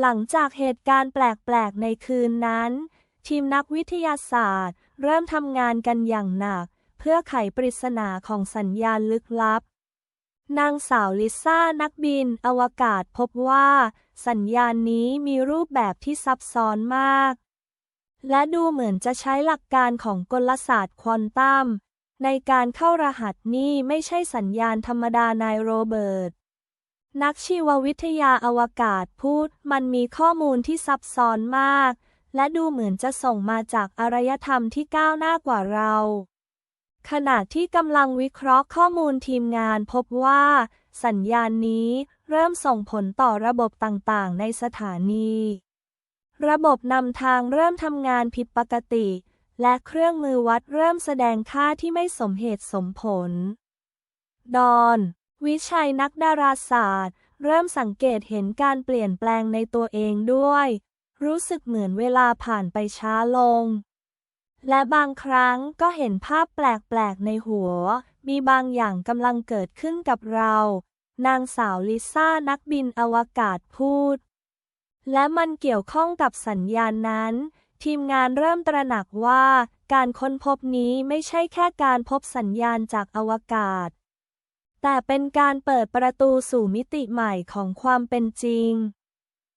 หลังจากเหตุการณ์แปลก ๆ ในคืนนั้น ทีมนักวิทยาศาสตร์ เริ่มทำงานกันอย่างหนัก เพื่อไขปริศนาของสัญญาณลึกลับ นางสาวลิซ่านักบินอวกาศพบว่า สัญญาณนี้มีรูปแบบที่ซับซ้อนมาก และดูเหมือนจะใช้หลักการของกลศาสตร์ควอนตัมในการเข้ารหัสนี่ไม่ใช่สัญญาณธรรมดานายโรเบิร์ต นักชีววิทยาอวกาศพูด มันมีข้อมูลที่ซับซ้อนมาก และดูเหมือนจะส่งมาจากอารยธรรมที่ก้าวหน้ากว่าเรา ขณะที่กำลังวิเคราะห์ข้อมูลทีมงานพบว่า สัญญาณนี้เริ่มส่งผลต่อระบบต่างๆ ในสถานี ระบบนำทางเริ่มทำงานผิดปกติ และเครื่องมือวัดเริ่มแสดงค่าที่ไม่สมเหตุสมผล ดอน วิชัยนักดาราศาสตร์ เริ่มสังเกตเห็นการเปลี่ยนแปลงในตัวเองด้วย รู้สึกเหมือนเวลาผ่านไปช้าลง และบางครั้งก็เห็นภาพแปลกๆในหัว มีบางอย่างกำลังเกิดขึ้นกับเรา นางสาวลิซ่านักบินอวกาศพูด และมันเกี่ยวข้องกับสัญญาณนั้น ทีมงานเริ่มตระหนักว่า การค้นพบนี้ไม่ใช่แค่การพบสัญญาณจากอวกาศ แต่เป็นการเปิดประตูสู่มิติใหม่ของความเป็นจริง